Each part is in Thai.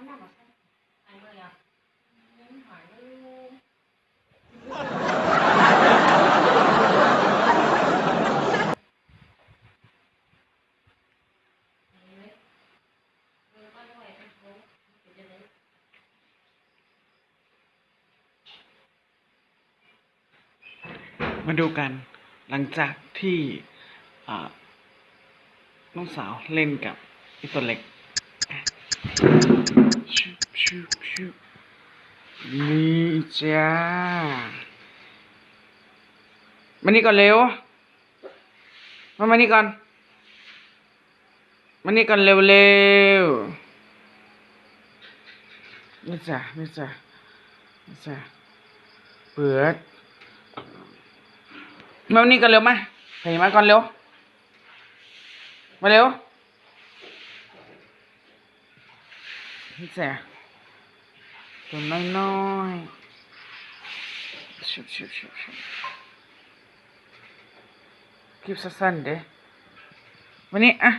มาดูกันหลังจากที่น้องสาวเล่นกับไอตัวเล็ก นี่จ้ามานี่ก่อนเร็ว มามานี่ก่อน มานี่ก่อนเร็วเร็วนี่จ้ะนี่จ้ะนี่จ้ะเปิดมานี่กันเร็วมาเฮ้ยมาก่อนเร็ว มาเร็ว นี่แสตัวน้อยน้อยชุบชุบชุบชุบคลิปสั้นๆเด้มานี่อะ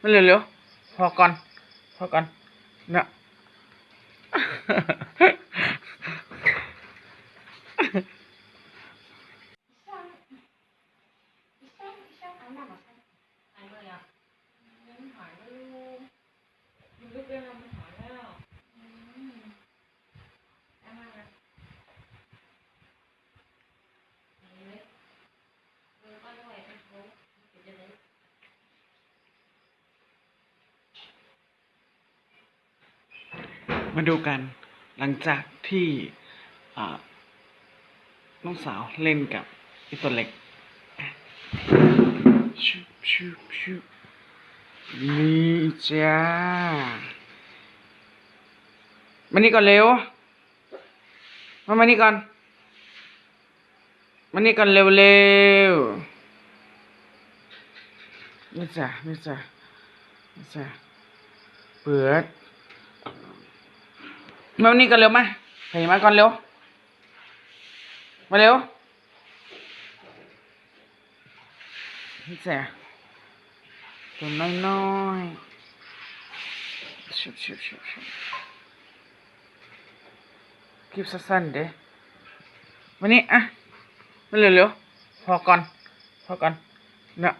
มาเร็วเร็วๆพอก่อนพอก่อนเนาะ หายเลยอะยังหายเลยมันลุกได้แล้วมันหายแล้วอืมได้มากเลยหายเลยเออก็ด้วยนะเขาเดี๋ยวจะได้ มาดูกันหลังจากที่น้องสาวเล่นกับไอตัวเล็กชุบชุบชุบนี่จ้ามานี่ก่อนเร็ว มามานี่ก่อน มานี่ก่อนเร็วเร็วนี่จ้ะนี่จ้ะนี่จ้ะเปิด มานี่กันเร็วมาเฮ้ยมาก่อนเร็ว มาเร็วนี่แสตัวน้อยน้อยๆชุบชุบชุบชุบคลิปสั้นๆเด้มานี่อะมาเร็วๆพอก่อน พอก่อนเนาะ